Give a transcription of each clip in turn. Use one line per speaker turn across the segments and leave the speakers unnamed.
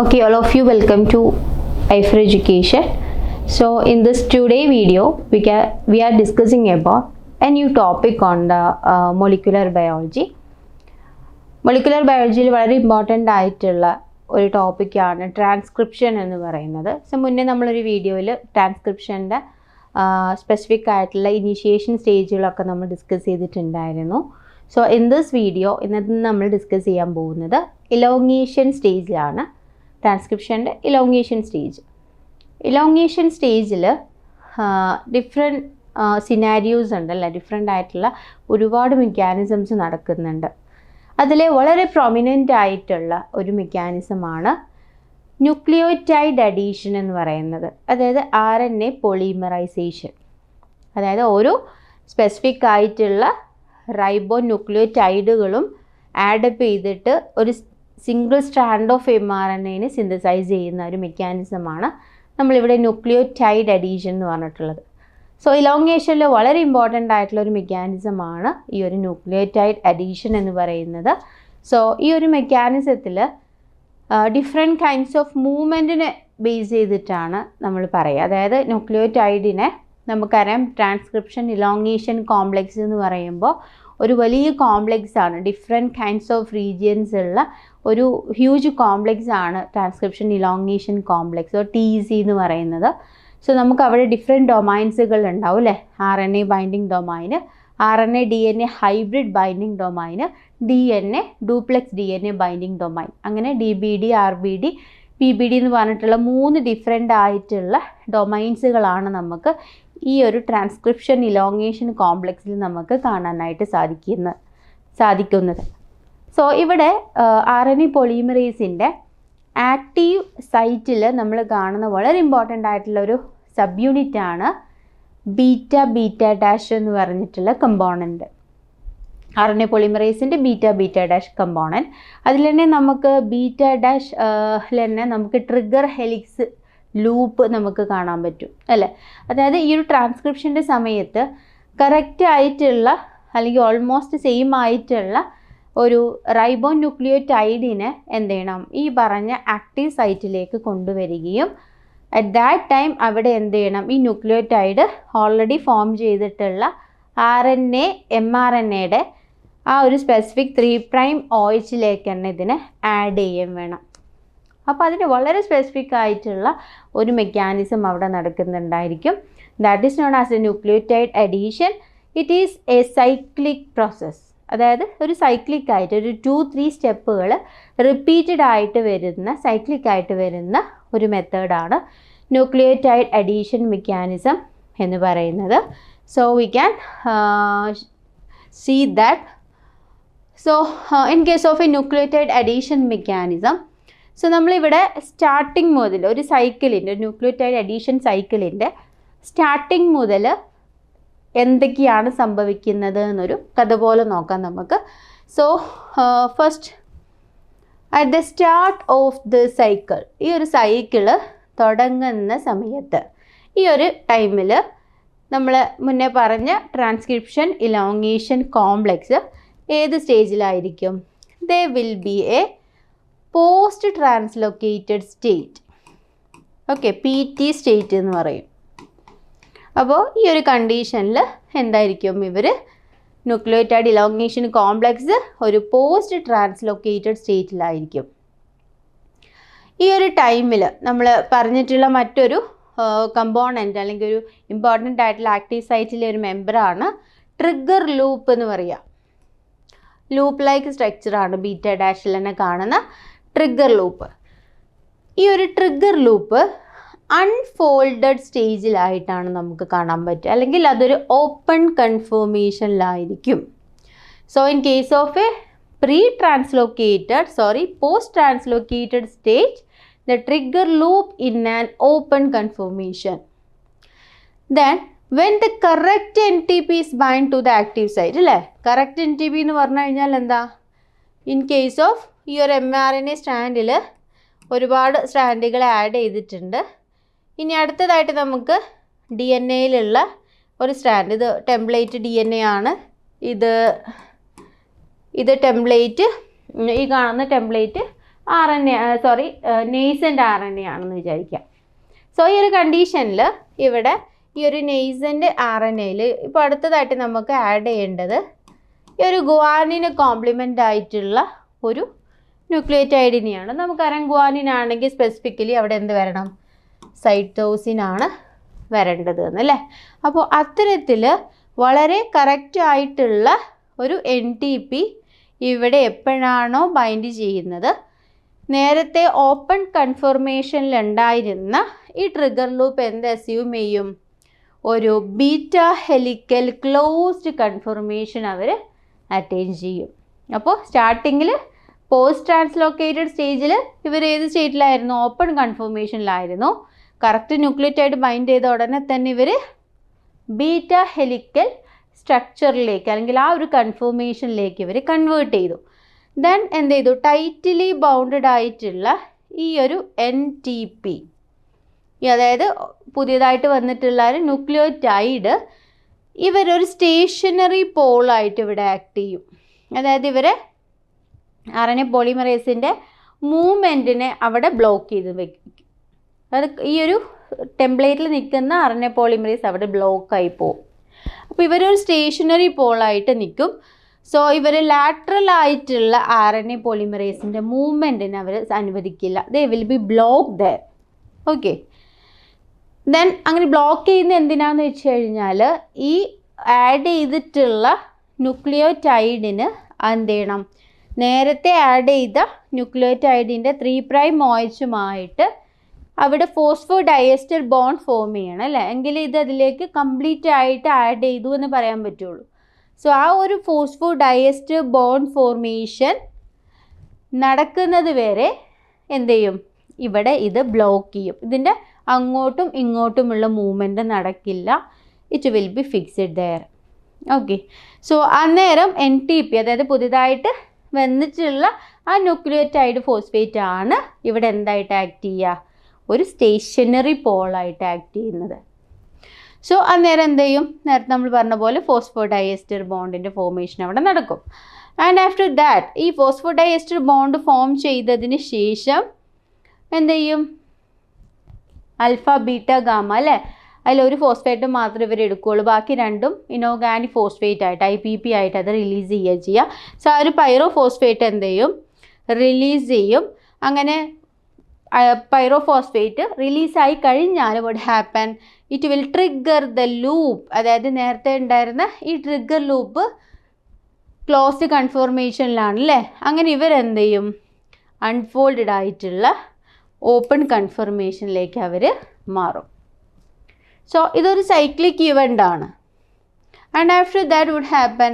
Okay, all of you, welcome to IFR Education. So, in this today video, we, ca- we are discussing about a new topic on the uh, molecular biology. Molecular ബയോളജിയിൽ വളരെ important ആയിട്ടുള്ള ഒരു ടോപ്പിക്കാണ് transcription എന്ന് പറയുന്നത് so മുന്നേ നമ്മളൊരു വീഡിയോയിൽ ട്രാൻസ്ക്രിപ്ഷന്റെ specific ആയിട്ടുള്ള ഇനീഷ്യേഷൻ സ്റ്റേജുകളൊക്കെ നമ്മൾ ഡിസ്കസ് ചെയ്തിട്ടുണ്ടായിരുന്നു സോ ഇൻ ദിസ് വീഡിയോ ഇന്നത്തെ നമ്മൾ ഡിസ്കസ് ചെയ്യാൻ പോകുന്നത് ഇലോങ്ങേഷൻ സ്റ്റേജിലാണ് ട്രാൻസ്ക്രിപ്ഷന്റെ ഇലോങ്ങേഷൻ സ്റ്റേജ് ഇലോങ്ങേഷൻ സ്റ്റേജിൽ ഡിഫറെന്റ് സിനാരിയോസ് ഉണ്ടല്ലേ ഡിഫറെന്റ് ആയിട്ടുള്ള ഒരുപാട് മെക്കാനിസംസ് നടക്കുന്നുണ്ട്. അതിലെ വളരെ പ്രൊമിനന്റ് ആയിട്ടുള്ള ഒരു മെക്കാനിസമാണ് ന്യൂക്ലിയോറ്റൈഡ് അഡീഷൻ എന്ന് പറയുന്നത്. അതായത് ആർ എൻ എ പൊളിമറൈസേഷൻ അതായത് ഓരോ സ്പെസിഫിക് ആയിട്ടുള്ള റൈബോ ന്യൂക്ലിയോറ്റൈഡുകളും ആഡപ്പ് ചെയ്തിട്ട് ഒരു single strand of M R N എനെ സിന്തസൈസ് ചെയ്യുന്ന ഒരു മെക്കാനിസമാണ് നമ്മളിവിടെ ന്യൂക്ലിയോടൈഡ് അഡീഷൻ എന്ന് പറഞ്ഞിട്ടുള്ളത്. സോ ഇലോങ്ങേഷനിൽ വളരെ ഇമ്പോർട്ടന്റ് ആയിട്ടുള്ള ഒരു മെക്കാനിസമാണ് ഈ ഒരു ന്യൂക്ലിയോടൈഡ് അഡീഷൻ എന്ന് പറയുന്നത്. സോ ഈ ഒരു മെക്കാനിസത്തിൽ ഡിഫറെന്റ് കൈൻഡ്സ് ഓഫ് മൂവ്മെന്റിനെ ബേസ് ചെയ്തിട്ടാണ് നമ്മൾ പറയുക. അതായത് ന്യൂക്ലിയോടൈഡിനെ നമുക്കറിയാം ട്രാൻസ്ക്രിപ്ഷൻ ഇലോങ്ങേഷൻ കോംപ്ലെക്സ് എന്ന് പറയുമ്പോൾ ഒരു വലിയ കോംപ്ലെക്സ് ആണ്. ഡിഫറെന്റ് കൈൻഡ്സ് ഓഫ് റീജിയൻസ് ഉള്ള ഒരു ഹ്യൂജ് കോംപ്ലെക്സ് ആണ് transcription elongation complex T C എന്ന് പറയുന്നത്. സോ നമുക്ക് അവിടെ ഡിഫറെന്റ് ഡൊമൈൻസുകൾ ഉണ്ടാവും അല്ലേ? R N A binding domain R N A D N A hybrid binding domain D N A duplex D N A binding domain അങ്ങനെ D B D R B D P B D എന്ന് പറഞ്ഞിട്ടുള്ള മൂന്ന് different ആയിട്ടുള്ള ഡൊമൈൻസുകളാണ് നമുക്ക് ഈ ഒരു transcription elongation കോംപ്ലെക്സിൽ നമുക്ക് കാണാനായിട്ട് സാധിക്കുന്ന സാധിക്കുന്നത്. സോ ഇവിടെ ആർ എൻ ഇ പൊളിമറേസിന്റെ ആക്റ്റീവ് സൈറ്റിൽ നമ്മൾ കാണുന്ന വളരെ ഇമ്പോർട്ടന്റ് ആയിട്ടുള്ള ഒരു സബ് യൂണിറ്റ് ആണ് ബീറ്റ ബീറ്റ ഡാഷ് എന്ന് പറഞ്ഞിട്ടുള്ള കമ്പോണന്റ് ആർ എൻ എ പൊളിമറേസിന്റെ ബീറ്റ ബീറ്റ ഡാഷ് കമ്പോണന്റ് അതിൽ തന്നെ നമുക്ക് ബീറ്റ ഡാഷ് തന്നെ നമുക്ക് ട്രിഗർ ഹെലിക്സ് ലൂപ്പ് നമുക്ക് കാണാൻ പറ്റും അല്ലേ? അതായത് ഈ ഒരു ട്രാൻസ്ക്രിപ്ഷന്റെ സമയത്ത് കറക്റ്റ് ആയിട്ടുള്ള അല്ലെങ്കിൽ ഓൾമോസ്റ്റ് സെയിം ആയിട്ടുള്ള ഒരു റൈബോ ന്യൂക്ലിയോറ്റൈഡിനെ എന്ത് ചെയ്യണം? ഈ പറഞ്ഞ ആക്റ്റീവ് സൈറ്റിലേക്ക് കൊണ്ടുവരികയും അറ്റ് ദാറ്റ് ടൈം അവിടെ എന്ത് ചെയ്യണം? ഈ ന്യൂക്ലിയോറ്റൈഡ് ഓൾറെഡി ഫോം ചെയ്തിട്ടുള്ള R N A M R N എയുടെ ആ ഒരു സ്പെസിഫിക് ത്രീ പ്രൈം ഓയിച്ചിലേക്ക് തന്നെ ഇതിനെ ആഡ് ചെയ്യുകയും വേണം. അപ്പോൾ അതിന് വളരെ സ്പെസിഫിക് ആയിട്ടുള്ള ഒരു മെക്കാനിസം അവിടെ നടക്കുന്നുണ്ടായിരിക്കും. That is known as a nucleotide addition it is a cyclic process അതായത് ഒരു സൈക്ലിക് ആയിട്ട് ഒരു ടു ത്രീ സ്റ്റെപ്പുകൾ റിപ്പീറ്റഡ് ആയിട്ട് വരുന്ന സൈക്ലിക് ആയിട്ട് വരുന്ന ഒരു മെത്തേഡാണ് ന്യൂക്ലിയോടൈഡ് അഡീഷൻ മെക്കാനിസം എന്ന് പറയുന്നത്. So we can see that so in case of a nucleotide addition mechanism so നമ്മളിവിടെ സ്റ്റാർട്ടിങ് മുതൽ ഒരു സൈക്കിളിന്റെ ന്യൂക്ലിയോടൈഡ് അഡീഷൻ സൈക്കിളിന്റെ സ്റ്റാർട്ടിങ് മുതൽ എന്തൊക്കെയാണ് സംഭവിക്കുന്നത് എന്നൊരു കഥ പോലെ നോക്കാം നമുക്ക്. So first at the start of the cycle ഈ ഒരു സൈക്കിൾ തുടങ്ങുന്ന സമയത്ത് ഈ ഒരു ടൈമിൽ നമ്മൾ മുന്നേ പറഞ്ഞ ട്രാൻസ്ക്രിപ്ഷൻ ഇലോങ്ങേഷൻ കോംപ്ലെക്സ് ഏത് സ്റ്റേജിലായിരിക്കും they will be a post translocated state okay P T state എന്ന് പറയും. അപ്പോൾ ഈ ഒരു കണ്ടീഷനിൽ എന്തായിരിക്കും ഇവർ ന്യൂക്ലിയോറ്റൈഡ് ഇലോങ്ങേഷൻ കോംപ്ലക്സ് ഒരു പോസ്റ്റ് ട്രാൻസ്ലൊക്കേറ്റഡ് സ്റ്റേറ്റിലായിരിക്കും ഈ ഒരു ടൈമിൽ നമ്മൾ പറഞ്ഞിട്ടുള്ള മറ്റൊരു കമ്പോണന്റ് അല്ലെങ്കിൽ ഒരു ഇമ്പോർട്ടന്റ് ആയിട്ടുള്ള ആക്റ്റീവ് സൈറ്റിലെ ഒരു മെമ്പറാണ് ട്രിഗർ ലൂപ്പ് എന്ന് പറയുക ലൂപ്പ് ലൈക്ക് സ്ട്രക്ചറാണ് ബീറ്റ ഡാഷിൽ തന്നെ കാണുന്ന ട്രിഗർ ലൂപ്പ് ഈ ഒരു ട്രിഗർ ലൂപ്പ് അൺഫോൾഡഡ് സ്റ്റേജിലായിട്ടാണ് നമുക്ക് കാണാൻ പറ്റുക. അല്ലെങ്കിൽ അതൊരു open കൺഫോമേഷനിലായിരിക്കും so in case of a pre translocated sorry post translocated stage the trigger loop in an open conformation then when the correct N T P is bind to the active site അല്ലേ? Correct N T P എന്ന് പറഞ്ഞു കഴിഞ്ഞാൽ എന്താ? In case of ഈ ഒരു M R N A സ്റ്റാൻഡിൽ ഒരുപാട് സ്റ്റാൻഡുകൾ add ചെയ്തിട്ടുണ്ട്. ഇനി അടുത്തതായിട്ട് നമുക്ക് ഡി എൻ എയിലുള്ള ഒരു സ്റ്റാൻഡ് ഇത് ടെംപ്ലേറ്റ് ഡി എൻ എ ആണ്. ഇത് ഇത് ടെംപ്ലേറ്റ് ഈ കാണുന്ന template R N A sorry nascent R N A ആണെന്ന് വിചാരിക്കാം. സോ ഈ ഒരു കണ്ടീഷനിൽ ഇവിടെ ഈ ഒരു നെയ്സന്റ് ആർ എൻ എയിൽ ഇപ്പോൾ അടുത്തതായിട്ട് നമുക്ക് ആഡ് ചെയ്യേണ്ടത് ഈ ഒരു ഗുവാനിന് കോംപ്ലിമെന്റ് ആയിട്ടുള്ള ഒരു ന്യൂക്ലിയോറ്റൈഡിനെയാണ് നമുക്കറിയാം ഗുവാനിനാണെങ്കിൽ സ്പെസിഫിക്കലി അവിടെ എന്ത് വരണം? സൈറ്റോസിനാണ് വരേണ്ടത് എന്നല്ലേ? അപ്പോൾ അത്തരത്തിൽ വളരെ കറക്റ്റ് ആയിട്ടുള്ള ഒരു എൻ ടി പി ഇവിടെ എപ്പോഴാണോ ബൈൻഡ് ചെയ്യുന്നത്? നേരത്തെ ഓപ്പൺ കൺഫർമേഷനിലുണ്ടായിരുന്ന ഈ ട്രിഗർ ലൂപ്പ് എന്ത് അസ്യൂം ചെയ്യും? ഒരു ബീറ്റ ഹെലിക്കൽ ക്ലോസ്ഡ് കൺഫർമേഷൻ അവർ അറ്റൈൻ ചെയ്യും. അപ്പോൾ സ്റ്റാർട്ടിങ്ങിൽ പോസ്റ്റ് ട്രാൻസ്ലോക്കേറ്റഡ് സ്റ്റേജിൽ ഇവർ ഏത് സ്റ്റേറ്റിലായിരുന്നു ഓപ്പൺ കൺഫർമേഷനിലായിരുന്നു കറക്റ്റ് ന്യൂക്ലിയറ്റായിട്ട് ബൈൻഡ് ചെയ്ത ഉടനെ തന്നെ ഇവർ ബീറ്റ ഹെലിക്കൽ സ്ട്രക്ചറിലേക്ക് അല്ലെങ്കിൽ ആ ഒരു കൺഫോമേഷനിലേക്ക് ഇവർ കൺവേർട്ട് ചെയ്തു. ദെൻ എന്ത് ചെയ്തു? ടൈറ്റ്ലി ബൗണ്ടഡ് ആയിട്ടുള്ള ഈ ഒരു എൻ ടി പി അതായത് പുതിയതായിട്ട് വന്നിട്ടുള്ള ഒരു ന്യൂക്ലിയോറ്റൈഡ് ഇവരൊരു സ്റ്റേഷനറി പോളായിട്ട് ഇവിടെ ആക്ട് ചെയ്യും. അതായത് ഇവരെ ആർ പോളിമറേസിന്റെ മൂവ്മെന്റിനെ അവിടെ ബ്ലോക്ക് ചെയ്ത് അത് ഈ ഒരു ടെംപ്ലേറ്റിൽ നിൽക്കുന്ന ആർ പോളിമറീസ് അവിടെ ബ്ലോക്കായി പോകും അപ്പോൾ ഇവരൊരു സ്റ്റേഷനറി പോളായിട്ട് നിൽക്കും സോ ഇവർ ലാറ്ററൽ ആയിട്ടുള്ള ആർ എൻ എ പോളിമറേസിന്റെ മൂവ്മെന്റിന് അവർ അനുവദിക്കില്ല. They will be block there okay then അങ്ങനെ ബ്ലോക്ക് ചെയ്യുന്ന എന്തിനാന്ന് വെച്ച് കഴിഞ്ഞാൽ ഈ ആഡ് ചെയ്തിട്ടുള്ള ന്യൂക്ലിയോറ്റൈഡിന് എന്ത് ചെയ്യണം? നേരത്തെ ആഡ് ചെയ്ത ന്യൂക്ലിയോറ്റൈഡിന്റെ ത്രീ പ്രൈം മോയിച്ചുമായിട്ട് അവിടെ ഫോസ്ഫോ ഡയസ്റ്റർ ബോണ്ട് ഫോം ചെയ്യണം അല്ലേ? എങ്കിൽ ഇത് അതിലേക്ക് കംപ്ലീറ്റ് ആയിട്ട് ആഡ് ചെയ്തു എന്ന് പറയാൻ പറ്റുള്ളൂ. സോ ആ ഒരു ഫോസ്ഫോ ഡയസ്റ്റർ ബോണ്ട് ഫോർമേഷൻ നടക്കുന്നത് വരെ എന്ത് ചെയ്യും? ഇവിടെ ഇത് ബ്ലോക്ക് ചെയ്യും. ഇതിന്റെ അങ്ങോട്ടും ഇങ്ങോട്ടുമുള്ള മൂവ്മെന്റ് നടക്കില്ല. It will be fixed there okay so അന്നേരം എൻ ടി പി അതായത് പുതിയതായിട്ട് വന്നിട്ടുള്ള ആ ന്യൂക്ലിയോറ്റൈഡ് ഫോസ്ഫേറ്റ് ആണ് ഇവിടെ എന്തായിട്ട് ആക്ട് ചെയ്യുക? ഒരു സ്റ്റേഷനറി പോളായിട്ട് ആക്ട് ചെയ്യുന്നത്. സോ അന്നേരം എന്ത് ചെയ്യും? നേരത്തെ നമ്മൾ പറഞ്ഞ പോലെ ഫോസ്ഫോഡയസ്റ്റർ ബോണ്ടിന്റെ ഫോർമേഷൻ അവിടെ നടക്കും. ആൻഡ് ആഫ്റ്റർ ദാറ്റ് ഈ ഫോസ്ഫോഡയസ്റ്റർ ബോണ്ട് ഫോം ചെയ്തതിന് ശേഷം എന്ത് ചെയ്യും? അൽഫ ബീറ്റ ഗാമ അല്ലേ? അതിലൊരു ഫോസ്ഫേറ്റ് മാത്രം ഇവർ എടുക്കുകയുള്ളൂ. ബാക്കി രണ്ടും ഇനോഗാനി ഫോസ്ഫേറ്റ് ആയിട്ട് ഐ പി പി ആയിട്ട് അത് റിലീസ് ചെയ്യുക ചെയ്യുക സോ ആ ഒരു പൈറോ ഫോസ്ഫേറ്റ് എന്ത് ചെയ്യും? റിലീസ് ചെയ്യും. അങ്ങനെ പൈറോഫോസ്ഫേറ്റ് റിലീസായി കഴിഞ്ഞാൽ what happen it will trigger the loop അതായത് നേരത്തെ ഉണ്ടായിരുന്ന ഈ ട്രിഗർ ലൂപ്പ് ക്ലോസ്ഡ് കൺഫോർമേഷനിലാണ് അല്ലേ അങ്ങനെ ഇവരെന്ത് ചെയ്യും? അൺഫോൾഡഡ് ആയിട്ടുള്ള ഓപ്പൺ കൺഫർമേഷനിലേക്ക് അവർ മാറും. സോ ഇതൊരു സൈക്ലിക് ഇവന്റ് ആണ്. And after that would happen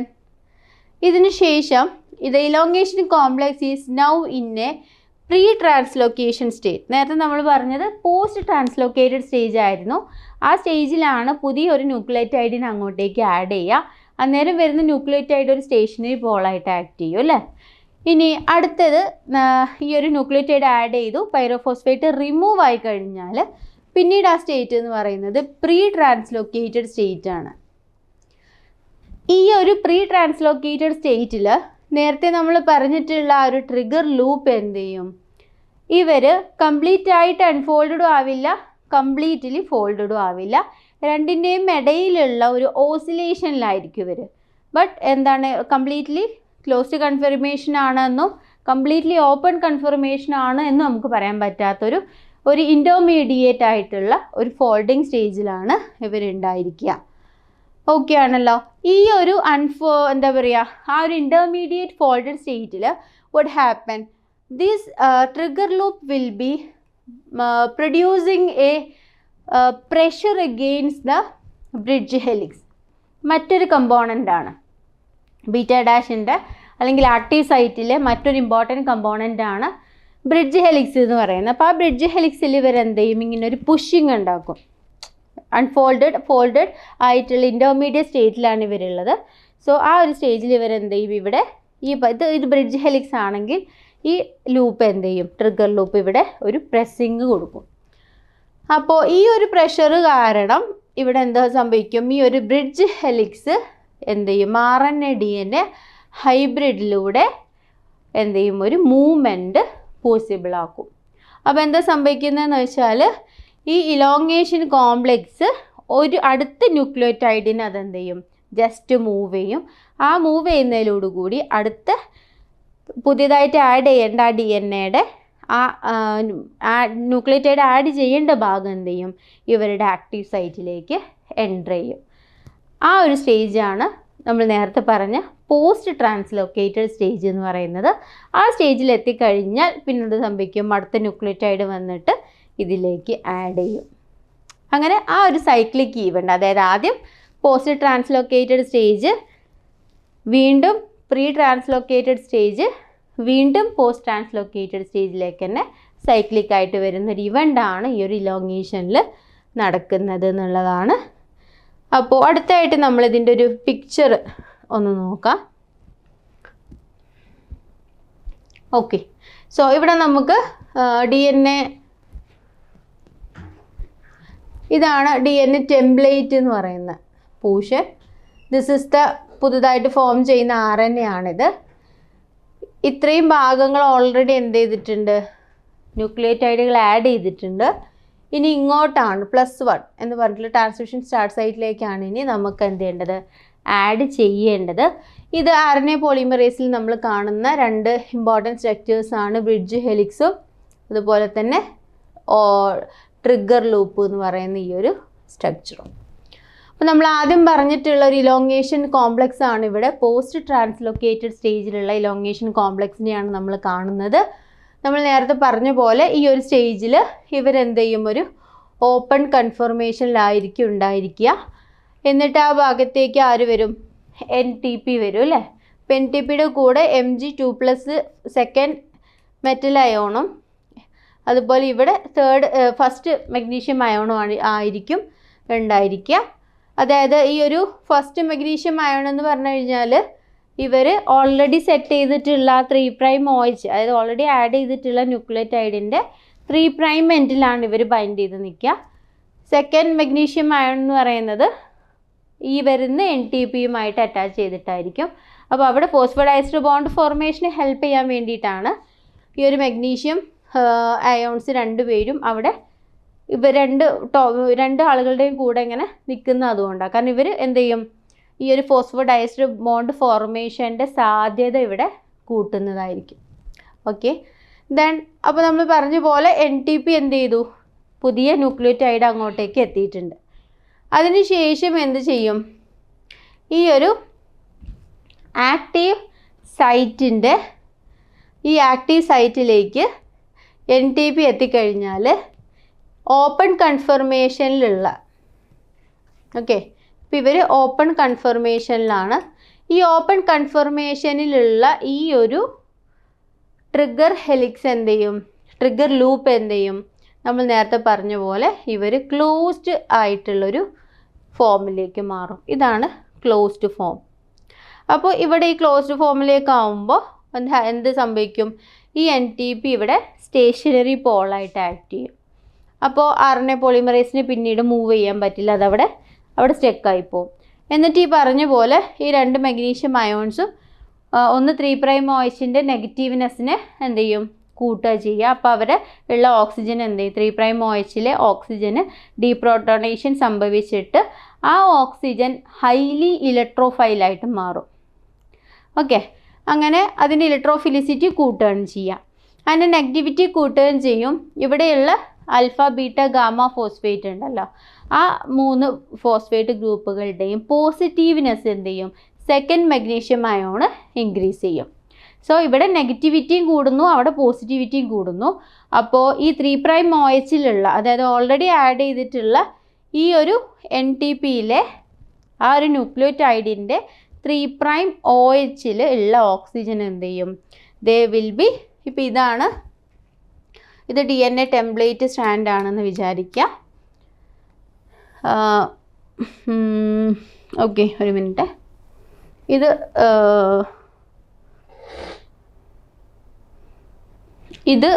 ഇതിന് ശേഷം ഇത് elongation complex is now in a pre translocation stage നേരത്തെ നമ്മൾ പറഞ്ഞത് പോസ്റ്റ് ട്രാൻസ്ലൊക്കേറ്റഡ് സ്റ്റേജ് ആയിരുന്നു. ആ സ്റ്റേജിലാണ് പുതിയ ഒരു ന്യൂക്ലിയോറ്റൈഡിനെ അങ്ങോട്ടേക്ക് ആഡ് ചെയ്യുക. അന്നേരം വരുന്ന ന്യൂക്ലിയോറ്റൈഡ് ഒരു സ്റ്റേഷനറി പോളായിട്ട് ആക്ട് ചെയ്യും അല്ലേ? ഇനി അടുത്തത് ഈ ഒരു ന്യൂക്ലിയോറ്റൈഡ് ആഡ് ചെയ്തു പൈറോഫോസ്ഫേറ്റ് റിമൂവ് ആയി കഴിഞ്ഞാൽ പിന്നീട് ആ സ്റ്റേറ്റ് എന്ന് പറയുന്നത് പ്രീ ട്രാൻസ്ലൊക്കേറ്റഡ് സ്റ്റേറ്റ് ആണ്. ഈ ഒരു പ്രീ ട്രാൻസ്ലൊക്കേറ്റഡ് സ്റ്റേറ്റിൽ നേരത്തെ നമ്മൾ പറഞ്ഞിട്ടുള്ള ആ ഒരു ട്രിഗർ ലൂപ്പ് എന്ത് ചെയ്യും? ഇവർ കംപ്ലീറ്റ് ആയിട്ട് അൺഫോൾഡഡും ആവില്ല കംപ്ലീറ്റ്ലി ഫോൾഡഡും ആവില്ല. രണ്ടിന്റെയും ഇടയിലുള്ള ഒരു ഓസിലേഷനിലായിരിക്കും ഇവർ ബട്ട് എന്താണ്? കംപ്ലീറ്റ്ലി ക്ലോസ്ഡ് കൺഫർമേഷൻ ആണെന്നും കംപ്ലീറ്റ്ലി ഓപ്പൺ കൺഫർമേഷൻ ആണ് എന്ന് നമുക്ക് പറയാൻ പറ്റാത്തൊരു ഒരു ഇന്റർമീഡിയറ്റ് ആയിട്ടുള്ള ഒരു ഫോൾഡിങ് സ്റ്റേജിലാണ് ഇവരുണ്ടായിരിക്കുക. ഓക്കെ ആണല്ലോ? ഈ ഒരു അൺഫോ എന്താ പറയുക ആ ഒരു ഇന്റർമീഡിയറ്റ് ഫോൾഡഡ് സ്റ്റേറ്റിൽ would happen this will be uh, producing a uh, pressure against the bridge helix. മറ്റൊരു കമ്പോണന്റ് ആണ്. ബീറ്റ ഡാഷിന്റെ അല്ലെങ്കിൽ ആക്റ്റീവ് സൈറ്റിലെ മറ്റൊരു ഇമ്പോർട്ടന്റ് കമ്പോണന്റ് ആണ് ബ്രിഡ്ജ് ഹെലിക്സ് എന്ന് പറയുന്നത്. അപ്പോൾ ആ ബ്രിഡ്ജ് ഹെലിക്സിൽ ഇവർ എന്ത് ചെയ്യും? ഇങ്ങനെ ഒരു പുഷിങ് ഉണ്ടാക്കും. അൺഫോൾഡഡ് ഫോൾഡഡ് ആയിട്ടുള്ള ഇന്റർമീഡിയറ്റ് സ്റ്റേറ്റിലാണ് ഇവരുള്ളത്. സോ ആ ഒരു സ്റ്റേജിൽ ഇവർ എന്ത് ചെയ്യും? ഇവിടെ ഈ ഇത് ഇത് ബ്രിഡ്ജ് ഹെലിക്സ് ആണെങ്കിൽ ഈ ലൂപ്പ് എന്ത് ചെയ്യും? ട്രിഗർ ലൂപ്പ് ഇവിടെ ഒരു പ്രസ്സിങ് കൊടുക്കും. അപ്പോൾ ഈ ഒരു പ്രഷർ കാരണം ഇവിടെ എന്താ സംഭവിക്കും? ഈ ഒരു ബ്രിഡ്ജ് ഹെലിക്സ് എന്ത് ചെയ്യും? R N A D N A ഹൈബ്രിഡിലൂടെ എന്ത് ചെയ്യും? ഒരു മൂവ്മെന്റ് പോസിബിൾ ആക്കും. അപ്പോൾ എന്താ സംഭവിക്കുന്നതെന്ന് വെച്ചാൽ ഈ ഇലോങ്ങേഷൻ കോംപ്ലെക്സ് ഒരു അടുത്ത ന്യൂക്ലിയോറ്റൈഡിന് അതെന്ത് ചെയ്യും? ജസ്റ്റ് മൂവ് ചെയ്യും. ആ മൂവ് ചെയ്യുന്നതിലൂടെ കൂടി അടുത്ത പുതിയതായിട്ട് ആഡ് ചെയ്യേണ്ട ആ ഡി എൻ എയുടെ ആ ന്യൂക്ലിയോറ്റൈഡ് ആഡ് ചെയ്യേണ്ട ഭാഗം എന്ത് ചെയ്യും? ഇവരുടെ ആക്റ്റീവ് സൈറ്റിലേക്ക് എന്റർ ചെയ്യും. ആ ഒരു സ്റ്റേജാണ് നമ്മൾ നേരത്തെ പറഞ്ഞ പോസ്റ്റ് ട്രാൻസ്ലോക്കേറ്റഡ് സ്റ്റേജ് എന്ന് പറയുന്നത്. ആ സ്റ്റേജിൽ എത്തിക്കഴിഞ്ഞാൽ പിന്നെ എന്ത് സംഭവിക്കും? അടുത്ത ന്യൂക്ലിയോറ്റൈഡ് വന്നിട്ട് ഇതിലേക്ക് ആഡ് ചെയ്യും. അങ്ങനെ ആ ഒരു സൈക്ലിക് ഈവന്റ് അതായത് ആദ്യം പോസ്റ്റ് ട്രാൻസ്ലോക്കേറ്റഡ് സ്റ്റേജ് വീണ്ടും പ്രീ ട്രാൻസ്ലോക്കേറ്റഡ് സ്റ്റേജ് വീണ്ടും പോസ്റ്റ് ട്രാൻസ്ലോക്കേറ്റഡ് സ്റ്റേജിലേക്ക് തന്നെ സൈക്ലിക് ആയിട്ട് വരുന്ന ഒരു ഇവന്റാണ് ഈ ഒരു ഇലോങ്ങേഷനിൽ നടക്കുന്നത് എന്നുള്ളതാണ്. അപ്പോൾ അടുത്തായിട്ട് നമ്മളിതിന്റെ ഒരു പിക്ചർ ഒന്ന് നോക്കാം. ഓക്കെ സോ ഇവിടെ നമുക്ക് ഡി എൻ എ ഇതാണ് ഡി എൻ എ ടെംപ്ലേറ്റ് എന്ന് പറയുന്ന പോഷൻ ദിസ് ഇസ് ദ പുതുതായിട്ട് ഫോം ചെയ്യുന്ന ആർ എൻ എ ആണിത്. ഇത്രയും ഭാഗങ്ങൾ ഓൾറെഡി എന്ത് ചെയ്തിട്ടുണ്ട്? ന്യൂക്ലിയേറ്റൈഡുകൾ ആഡ് ചെയ്തിട്ടുണ്ട്. ഇനി ഇങ്ങോട്ടാണ് പ്ലസ് വൺ എന്ന് പറഞ്ഞിട്ടുള്ള ട്രാൻസ്മിഷൻ സ്റ്റാർട്ട് സൈറ്റിലേക്കാണ് ഇനി നമുക്ക് എന്ത് ചെയ്യേണ്ടത്? ആഡ് ചെയ്യേണ്ടത്. ഇത് ആർ എൻ എ പോളിമറേസിൽ നമ്മൾ കാണുന്ന രണ്ട് ഇമ്പോർട്ടന്റ് ആണ്. ബ്രിഡ്ജ് ഹെലിക്സും അതുപോലെ തന്നെ ട്രിഗർ ലൂപ്പ് എന്ന് പറയുന്ന ഈ ഒരു സ്ട്രക്ചറും അപ്പോൾ നമ്മൾ ആദ്യം പറഞ്ഞിട്ടുള്ള ഒരു ഇലോങ്ങേഷൻ കോംപ്ലക്സ് ആണ് ഇവിടെ. പോസ്റ്റ് ട്രാൻസ്ലൊക്കേറ്റഡ് സ്റ്റേജിലുള്ള ഇലോങ്ങേഷൻ കോംപ്ലക്സിനെയാണ് നമ്മൾ കാണുന്നത്. നമ്മൾ നേരത്തെ പറഞ്ഞ പോലെ ഈ ഒരു സ്റ്റേജിൽ ഇവരെന്ത് ചെയ്യും ഒരു ഓപ്പൺ കൺഫർമേഷനിലായിരിക്കും ഉണ്ടായിരിക്കുക. എന്നിട്ട് ആ ഭാഗത്തേക്ക് ആര് വരും? എൻ ടി പി വരും അല്ലേ? അപ്പം എൻ ടി പിയുടെ കൂടെ M G two plus second metal അയോണും അതുപോലെ ഇവിടെ തേർഡ് ഫസ്റ്റ് മഗ്നീഷ്യം അയോണും ആയിരിക്കും ഉണ്ടായിരിക്കുക. അതായത് ഈ ഒരു ഫസ്റ്റ് മെഗ്നീഷ്യം അയോൺ എന്ന് പറഞ്ഞു കഴിഞ്ഞാൽ ഇവർ ഓൾറെഡി സെറ്റ് ചെയ്തിട്ടുള്ള ത്രീ പ്രൈം ഓയിച്ച് അതായത് ഓൾറെഡി ആഡ് ചെയ്തിട്ടുള്ള ന്യൂക്ലിയോറ്റൈഡിന്റെ ത്രീ പ്രൈം എൻഡിലാണ് ഇവർ ബൈൻഡ് ചെയ്ത് നിൽക്കുക. സെക്കൻഡ് മെഗ്നീഷ്യം അയോൺ എന്ന് പറയുന്നത് ഈ വരുന്ന എൻ ടി പിയുമായിട്ട് അറ്റാച്ച് ചെയ്തിട്ടായിരിക്കും. അപ്പോൾ അവിടെ ഫോസ്ഫഡൈസ്ഡ് ബോണ്ട് ഫോർമേഷന് ഹെൽപ്പ് ചെയ്യാൻ വേണ്ടിയിട്ടാണ് ഈ ഒരു മെഗ്നീഷ്യം അയോൺസ് രണ്ടുപേരും അവിടെ ഇവർ രണ്ട് ടോ രണ്ട് ആളുകളുടെയും കൂടെ ഇങ്ങനെ നിൽക്കുന്നത് അതുകൊണ്ടാണ് കാരണം ഇവർ എന്ത് ചെയ്യും? ഈ ഒരു ഫോസ്ഫോഡൈസ്ഡ് ബോണ്ട് ഫോർമേഷന്റെ സാധ്യത ഇവിടെ കൂട്ടുന്നതായിരിക്കും. ഓക്കെ. ദെൻ അപ്പോൾ നമ്മൾ പറഞ്ഞ പോലെ എൻ ടി പി എന്ത് ചെയ്തു? പുതിയ ന്യൂക്ലിയോറ്റൈഡ് അങ്ങോട്ടേക്ക് എത്തിയിട്ടുണ്ട്. അതിനുശേഷം എന്ത് ചെയ്യും? ഈ ഒരു ആക്റ്റീവ് സൈറ്റിന്റെ ഈ ആക്റ്റീവ് സൈറ്റിലേക്ക് എൻ ടി പി എത്തിക്കഴിഞ്ഞാൽ ഓപ്പൺ കൺഫർമേഷനിലുള്ള. ഓക്കെ. ഇപ്പോൾ ഇവർ ഓപ്പൺ കൺഫർമേഷനിലാണ്. ഈ ഓപ്പൺ കൺഫർമേഷനിലുള്ള ഈ ഒരു ട്രിഗർ ഹെലിക്സ് എന്ത് ചെയ്യും? ട്രിഗർ ലൂപ്പ് എന്ത് ചെയ്യും? നമ്മൾ നേരത്തെ പറഞ്ഞ പോലെ ഇവർ ക്ലോസ്ഡ് ആയിട്ടുള്ളൊരു ഫോമിലേക്ക് മാറും. ഇതാണ് ക്ലോസ്ഡ് ഫോം. അപ്പോൾ ഇവിടെ ഈ ക്ലോസ്ഡ് ഫോമിലേക്ക് ആവുമ്പോൾ എന്താ എന്ത് സംഭവിക്കും? ഈ എൻ ടി പി ഇവിടെ സ്റ്റേഷനറി പോളായിട്ട് ആക്ട് ചെയ്യും. അപ്പോൾ ആർ എൻ എ പോളിമറേസിന് പിന്നീട് മൂവ് ചെയ്യാൻ പറ്റില്ല. അതവിടെ അവിടെ സ്റ്റെക്കായി പോകും എന്നിട്ട് ഈ പറഞ്ഞ പോലെ ഈ രണ്ട് മഗ്നീഷ്യം അയോൺസും ഒന്ന് ത്രീ പ്രൈം ഓയിസിന്റെ നെഗറ്റീവ്നെസ്സിനെ എന്ത് ചെയ്യും? കൂട്ടുക ചെയ്യുക. അപ്പോൾ അവർ ഉള്ള ഓക്സിജൻ എന്ത് ചെയ്യും? ത്രീ പ്രൈം ഓയിച്ചിലെ ഓക്സിജന് ഡീപ്രോട്ടോണേഷൻ സംഭവിച്ചിട്ട് ആ ഓക്സിജൻ ഹൈലി ഇലക്ട്രോഫൈലായിട്ട് മാറും. ഓക്കെ അങ്ങനെ അതിന്റെ ഇലക്ട്രോഫിലിസിറ്റി കൂട്ടുകയാണ് ചെയ്യുക അതിന്റെ നെഗറ്റിവിറ്റി കൂട്ടുകയും ചെയ്യും. ഇവിടെയുള്ള ആൽഫ ബീറ്റ ഗാമ ഫോസ്ഫേറ്റ് ഉണ്ടല്ലോ. ആ മൂന്ന് ഫോസ്ഫേറ്റ് ഗ്രൂപ്പുകളുടെയും പോസിറ്റീവ്നെസ് എന്ത് ചെയ്യും സെക്കൻഡ് മഗ്നീഷ്യം അയോണ് ഇൻക്രീസ് ചെയ്യും. സോ ഇവിടെ നെഗറ്റിവിറ്റിയും കൂടുന്നു അവിടെ പോസിറ്റിവിറ്റിയും കൂടുന്നു. അപ്പോൾ ഈ ത്രീ പ്രൈം ഒ അതായത് ഓൾറെഡി ആഡ് ചെയ്തിട്ടുള്ള ഈ ഒരു എൻ ടി പിയിലെ ആ ഒരു ന്യൂക്ലിയോറ്റൈഡിന്റെ ത്രീ പ്രൈം ഒ എച്ചിൽ ഉള്ള ഓക്സിജൻ എന്ത് ചെയ്യും ദേ വിൽ ബി ഇപ്പോൾ ഇതാണ് ഇത് D N A template stand ആണെന്ന് വിചാരിക്കുക ഓക്കെ ഒരു മിനിറ്റ് ഇത് ഇത്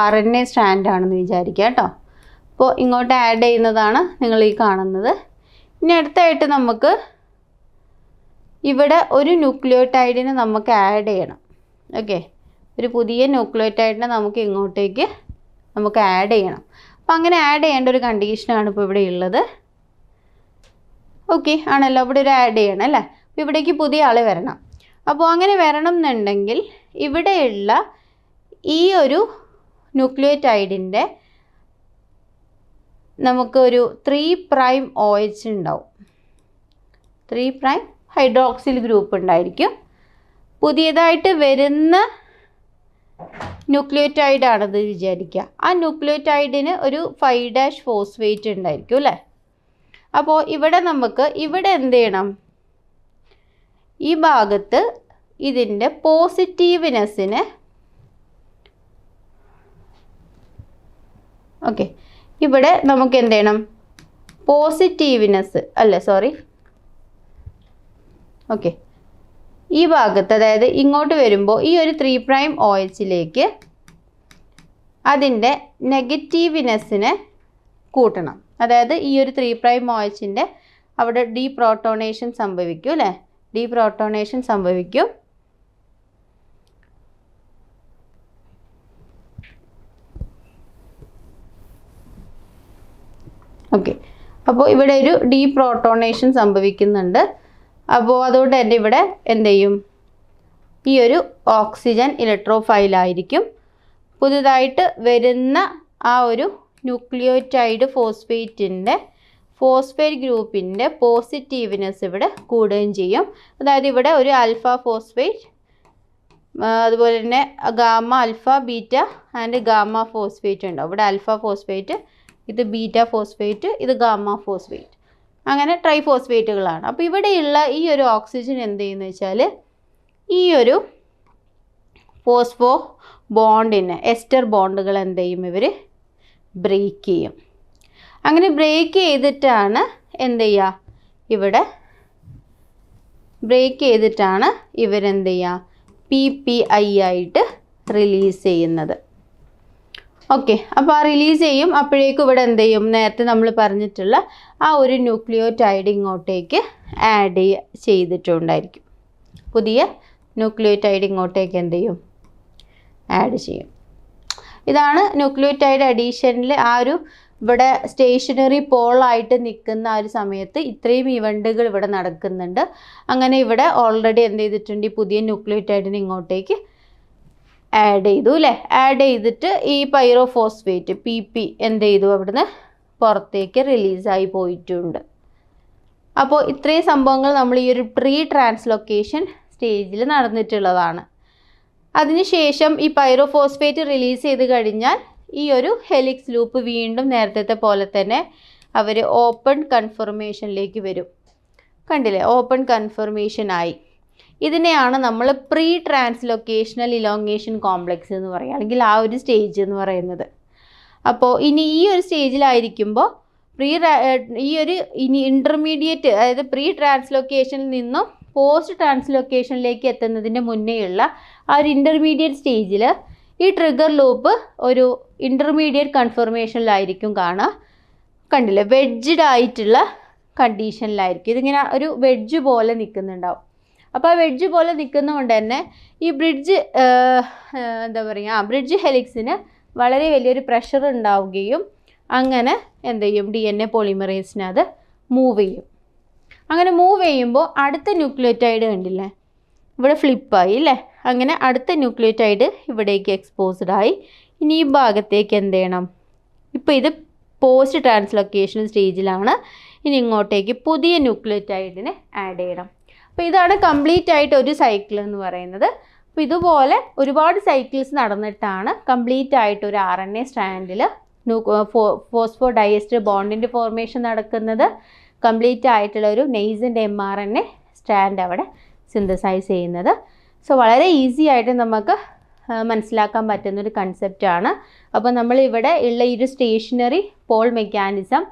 ആർ എൻ എ സ്റ്റാൻഡ് ആണെന്ന് വിചാരിക്കുക കേട്ടോ. അപ്പോൾ ഇങ്ങോട്ട് ആഡ് ചെയ്യുന്നതാണ് നിങ്ങൾ ഈ കാണുന്നത്. ഇനി അടുത്തായിട്ട് നമുക്ക് ഇവിടെ ഒരു ന്യൂക്ലിയോടൈഡിനെ നമുക്ക് ആഡ് ചെയ്യണം. ഓക്കെ ഒരു പുതിയ ന്യൂക്ലിയോടൈഡിനെ നമുക്ക് ഇങ്ങോട്ടേക്ക് നമുക്ക് ആഡ് ചെയ്യണം. അപ്പം അങ്ങനെ ആഡ് ചെയ്യേണ്ട ഒരു കണ്ടീഷനാണ് ഇപ്പോൾ ഇവിടെ ഉള്ളത്. ഓക്കെ ആണല്ലോ. ഇവിടെ ഒരു ആഡ് ചെയ്യണം അല്ലേ? അപ്പോൾ ഇവിടേക്ക് പുതിയ ആൾ വരണം. അപ്പോൾ അങ്ങനെ വരണം എന്നുണ്ടെങ്കിൽ ഇവിടെയുള്ള ഈ ഒരു ന്യൂക്ലിയോറ്റൈഡിന്റെ നമുക്കൊരു ത്രീ പ്രൈം ഒ എച്ച് ഉണ്ടാവും. ത്രീ പ്രൈം ഹൈഡ്രോക്സിൽ ഗ്രൂപ്പ് ഉണ്ടായിരിക്കും. പുതിയതായിട്ട് വരുന്ന ന്യൂക്ലിയോറ്റൈഡ് ആണെന്ന് വിചാരിക്കുക. ആ ന്യൂക്ലിയോറ്റൈഡിന് ഒരു ഫൈവ് ഡാഷ് ഫോസ്ഫേറ്റ് ഉണ്ടായിരിക്കും അല്ലേ? അപ്പോൾ ഇവിടെ നമുക്ക് ഇവിടെ എന്ത് ചെയ്യണം? ഈ ഭാഗത്ത് ഇതിന്റെ പോസിറ്റീവ്നെസ്സിന് ഓക്കെ. ഇവിടെ നമുക്ക് എന്ത് ചെയ്യണം? പോസിറ്റീവ്നെസ് അല്ലേ സോറി? ഓക്കെ. ഈ ഭാഗത്ത് അതായത് ഇങ്ങോട്ട് വരുമ്പോൾ ഈ ഒരു ത്രീ പ്രൈം ഒ എച്ചിലേക്ക് അതിന്റെ നെഗറ്റീവിനെസ്സിനെ കൂട്ടണം. അതായത് ഈ ഒരു ത്രീ പ്രൈം ഒ എച്ചിന്റെ അവിടെ ഡീ പ്രോട്ടോണേഷൻ സംഭവിക്കും അല്ലേ? ഡീ പ്രോട്ടോണേഷൻ സംഭവിക്കും. ഓക്കെ അപ്പോൾ ഇവിടെ ഒരു ഡീ പ്രോട്ടോണേഷൻ സംഭവിക്കുന്നുണ്ട്. അപ്പോൾ അതുകൊണ്ട് തന്നെ ഇവിടെ എന്ത് ചെയ്യും? ഈ ഒരു ഓക്സിജൻ ഇലക്ട്രോഫൈലായിരിക്കും. പുതുതായിട്ട് വരുന്ന ആ ഒരു ന്യൂക്ലിയോറ്റൈഡ് ഫോസ്ഫേറ്റിന്റെ ഫോസ്ഫേറ്റ് ഗ്രൂപ്പിന്റെ പോസിറ്റീവ്നെസ് ഇവിടെ കൂടുകയും ചെയ്യും. അതായത് ഇവിടെ ഒരു അൽഫ ഫോസ്ഫേറ്റ് അതുപോലെ തന്നെ gamma alpha beta and gamma phosphate ഉണ്ടാവും. ഇവിടെ അൽഫ ഫോസ്ഫേറ്റ് ഇത് ബീറ്റ ഫോസ്ഫേറ്റ് ഇത് ഗാമ ഫോസ്ഫേറ്റ്. അങ്ങനെ ട്രൈഫോസ്ഫേറ്റുകളാണ്. അപ്പോൾ ഇവിടെയുള്ള ഈ ഒരു ഓക്സിജൻ എന്ത് ചെയ്യുന്നു വെച്ചാൽ ഈ ഒരു ഫോസ്ഫോ ബോണ്ടിനെ എസ്റ്റർ ബോണ്ടുകൾ എന്ത് ചെയ്യും ഇവർ ബ്രേക്ക് ചെയ്യും. അങ്ങനെ ബ്രേക്ക് ചെയ്തിട്ടാണ് എന്ത് ചെയ്യുക ഇവിടെ ബ്രേക്ക് ചെയ്തിട്ടാണ് ഇവരെന്ത് ചെയ്യുക പി പി ഐ ആയിട്ട് റിലീസ് ചെയ്യുന്നത്. ഓക്കെ അപ്പോൾ ആ റിലീസ് ചെയ്യും. അപ്പോഴേക്കും ഇവിടെ എന്ത് ചെയ്യും? നേരത്തെ നമ്മൾ പറഞ്ഞിട്ടുള്ള ആ ഒരു ന്യൂക്ലിയോടൈഡ് ഇങ്ങോട്ടേക്ക് ആഡ് ചെയ്തിട്ടുണ്ടായിരിക്കും. പുതിയ ന്യൂക്ലിയോടൈഡ് ഇങ്ങോട്ടേക്ക് എന്ത് ചെയ്യും? ആഡ് ചെയ്യും. ഇതാണ് ന്യൂക്ലിയോടൈഡ് അഡീഷനിൽ ആ ഒരു ഇവിടെ സ്റ്റേഷനറി പോളായിട്ട് നിൽക്കുന്ന ആ ഒരു സമയത്ത് ഇത്രയും ഇവന്റുകൾ ഇവിടെ നടക്കുന്നുണ്ട്. അങ്ങനെ ഇവിടെ ഓൾറെഡി എന്ത് ചെയ്തിട്ടുണ്ട്? പുതിയ ന്യൂക്ലിയോടൈഡിന് ഇങ്ങോട്ടേക്ക് ആഡ് ചെയ്തു അല്ലേ ആഡ് ചെയ്തിട്ട് ഈ പൈറോഫോസ്ഫേറ്റ് പി പി എന്ത് ചെയ്തു? അവിടുന്ന് പുറത്തേക്ക് റിലീസായി പോയിട്ടുണ്ട്. അപ്പോൾ ഇത്രയും സംഭവങ്ങൾ നമ്മൾ ഈ ഒരു പ്രീ ട്രാൻസ്ലൊക്കേഷൻ സ്റ്റേജിൽ നടന്നിട്ടുള്ളതാണ്. അതിനുശേഷം ഈ പൈറോഫോസ്ഫേറ്റ് റിലീസ് ചെയ്ത് കഴിഞ്ഞാൽ ഈ ഒരു ഹെലിക്സ് ലൂപ്പ് വീണ്ടും നേരത്തെ പോലെ തന്നെ അവർ ഓപ്പൺ കൺഫർമേഷനിലേക്ക് വരും. കണ്ടില്ലേ? ഓപ്പൺ കൺഫർമേഷൻ ആയി. ഇതിനെയാണ് നമ്മൾ പ്രീ ട്രാൻസ്ലൊക്കേഷണൽ ഇലോങ്ങേഷൻ കോംപ്ലക്സ് എന്ന് പറയുക അല്ലെങ്കിൽ ആ ഒരു സ്റ്റേജ് എന്ന് പറയുന്നത്. അപ്പോൾ ഇനി ഈ ഒരു സ്റ്റേജിലായിരിക്കുമ്പോൾ പ്രീ ഈ ഒരു ഇനി ഇന്റർമീഡിയറ്റ് അതായത് പ്രീ ട്രാൻസ്ലൊക്കേഷനിൽ നിന്നും പോസ്റ്റ് ട്രാൻസ്ലൊക്കേഷനിലേക്ക് എത്തുന്നതിന്റെ മുന്നേയുള്ള ആ ഒരു ഇന്റർമീഡിയറ്റ് സ്റ്റേജിൽ ഈ ട്രിഗർ ലൂപ്പ് ഒരു ഇന്റർമീഡിയറ്റ് കൺഫർമേഷനിലായിരിക്കും കാണുക കണ്ടില്ലേ? വെഡ്ജ്ഡ് ആയിട്ടുള്ള കണ്ടീഷനിലായിരിക്കും ഇതിങ്ങനെ ഒരു വെഡ്ജ് പോലെ നിൽക്കുന്നുണ്ടാവും. അപ്പോൾ ആ വെഡ്ജ് പോലെ നിൽക്കുന്നതുകൊണ്ട് തന്നെ ഈ ബ്രിഡ്ജ് എന്താ പറയുക ആ ബ്രിഡ്ജ് ഹെലിക്സിന് വളരെ വലിയൊരു പ്രഷർ ഉണ്ടാവുകയും അങ്ങനെ എന്ത് ചെയ്യും ഡി എൻ എ പോളിമറേസിന് അത് മൂവ് ചെയ്യും. അങ്ങനെ മൂവ് ചെയ്യുമ്പോൾ അടുത്ത ന്യൂക്ലിയോറ്റൈഡ് കണ്ടില്ലേ? ഇവിടെ ഫ്ലിപ്പായി അല്ലേ അങ്ങനെ അടുത്ത ന്യൂക്ലിയോറ്റൈഡ് ഇവിടേക്ക് എക്സ്പോസ്ഡ് ആയി. ഇനി ഈ ഭാഗത്തേക്ക് എന്ത് ചെയ്യണം? ഇപ്പോൾ ഇത് പോസ്റ്റ് ട്രാൻസ്ലൊക്കേഷൻ സ്റ്റേജിലാണ് ഇനി ഇങ്ങോട്ടേക്ക് പുതിയ ന്യൂക്ലിയോറ്റൈഡിനെ ആഡ് ചെയ്യണം. അപ്പോൾ ഇതാണ് കംപ്ലീറ്റ് ആയിട്ട് ഒരു സൈക്കിൾ എന്ന് പറയുന്നത്. അപ്പോൾ ഇതുപോലെ ഒരുപാട് സൈക്കിൾസ് നടന്നിട്ടാണ് കംപ്ലീറ്റ് ആയിട്ട് ഒരു ആർ എൻ എ സ്റ്റാൻഡിൽ ഫോസ്ഫോ ഡയസ്റ്റർ ബോണ്ടിന്റെ ഫോർമേഷൻ നടക്കുന്നത്. കംപ്ലീറ്റ് ആയിട്ടുള്ള ഒരു നെയ്സിന്റെ M R N A stand അവിടെ സിന്തസൈസ് ചെയ്യുന്നത്. സോ വളരെ ഈസി ആയിട്ട് നമുക്ക് മനസ്സിലാക്കാൻ പറ്റുന്നൊരു കൺസെപ്റ്റാണ് അപ്പോൾ നമ്മളിവിടെ ഉള്ള ഈ ഒരു സ്റ്റേഷനറി പോൾ മെക്കാനിസം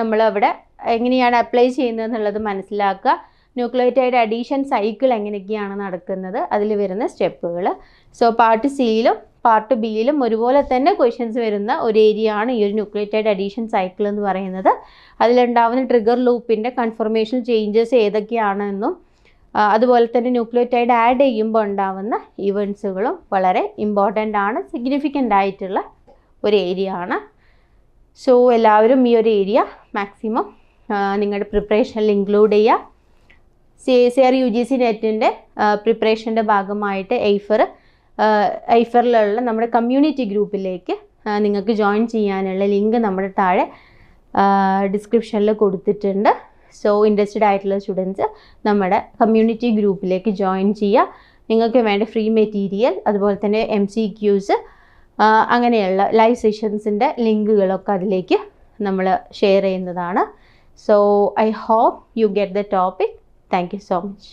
നമ്മളവിടെ എങ്ങനെയാണ് അപ്ലൈ ചെയ്യുന്നത് എന്നുള്ളത് മനസ്സിലാക്കുക. ന്യൂക്ലിയോറ്റൈഡ് അഡീഷൻ സൈക്കിൾ എങ്ങനെയൊക്കെയാണ് നടക്കുന്നത്? അതിൽ വരുന്ന സ്റ്റെപ്പുകൾ. സോ പാർട്ട് സിയിലും പാർട്ട് ബിയിലും ഒരുപോലെ തന്നെ ക്വസ്റ്റ്യൻസ് വരുന്ന ഒരു ഏരിയ ആണ് ഈ ഒരു ന്യൂക്ലിയോറ്റൈഡ് അഡീഷൻ സൈക്കിൾ എന്ന് പറയുന്നത്. അതിലുണ്ടാവുന്ന ട്രിഗർ ലൂപ്പിന്റെ കൺഫർമേഷൻ ചേഞ്ചസ് ഏതൊക്കെയാണെന്നും അതുപോലെ തന്നെ ന്യൂക്ലിയോടൈഡ് ആഡ് ചെയ്യുമ്പോൾ ഉണ്ടാവുന്ന ഇവൻസുകളും വളരെ ഇമ്പോർട്ടന്റ് ആണ് സിഗ്നിഫിക്കന്റ് ആയിട്ടുള്ള ഒരു ഏരിയ ആണ്. സോ എല്ലാവരും ഈ ഒരു ഏരിയ മാക്സിമം നിങ്ങളുടെ പ്രിപ്പറേഷനിൽ ഇൻക്ലൂഡ് ചെയ്യുക. C C R U G C നെറ്റിന്റെ പ്രിപ്പറേഷന്റെ ഭാഗമായിട്ട് എയ്ഫർ ഐഫറിലുള്ള നമ്മുടെ കമ്മ്യൂണിറ്റി ഗ്രൂപ്പിലേക്ക് നിങ്ങൾക്ക് ജോയിൻ ചെയ്യാനുള്ള ലിങ്ക് നമ്മുടെ താഴെ ഡിസ്ക്രിപ്ഷനിൽ കൊടുത്തിട്ടുണ്ട്. സോ ഇൻട്രസ്റ്റഡ് ആയിട്ടുള്ള സ്റ്റുഡൻസ് നമ്മുടെ കമ്മ്യൂണിറ്റി ഗ്രൂപ്പിലേക്ക് ജോയിൻ ചെയ്യുക നിങ്ങൾക്ക് വേണ്ട ഫ്രീ മെറ്റീരിയൽ അതുപോലെ തന്നെ എം സി ക്യൂസ് അങ്ങനെയുള്ള ലൈവ് സെഷൻസിന്റെ ലിങ്കുകളൊക്കെ അതിലേക്ക് നമ്മൾ ഷെയർ ചെയ്യുന്നതാണ്. So I hope you get the topic thank you so much